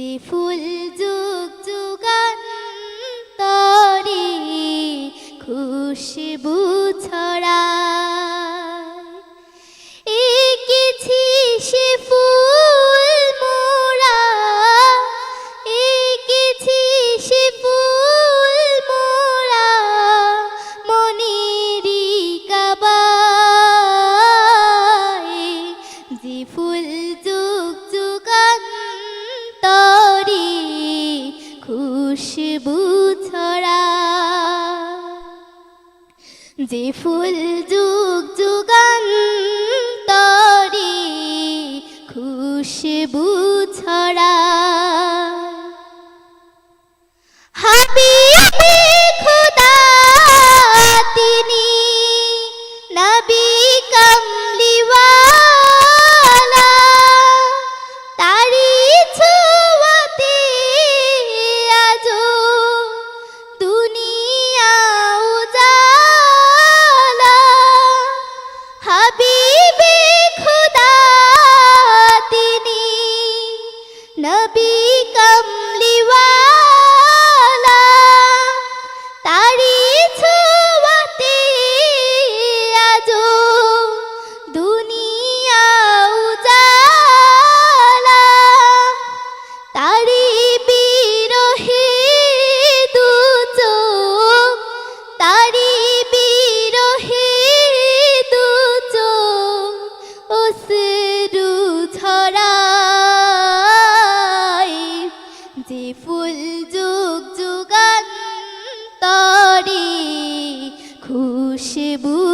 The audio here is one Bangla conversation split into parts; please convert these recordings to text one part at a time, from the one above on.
যে ফুল যুগ যুগান তরে খুশবু যে ফুল যুগ যুগান্তরে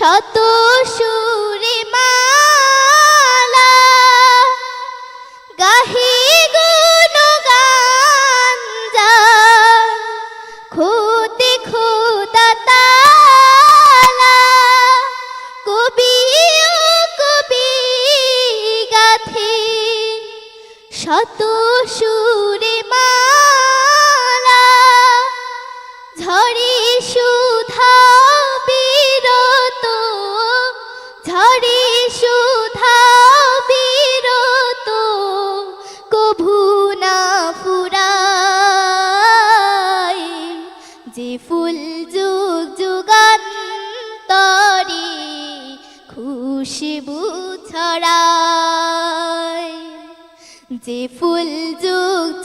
শত সুরে মালা গাহে খুদে খোদা কবি কবি গাথে শত সুরে খুশবু ছড়ায়। যে ফুল যুগ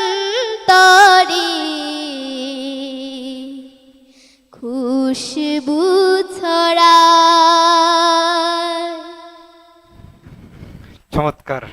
খুশবু ছড়া চমৎকার।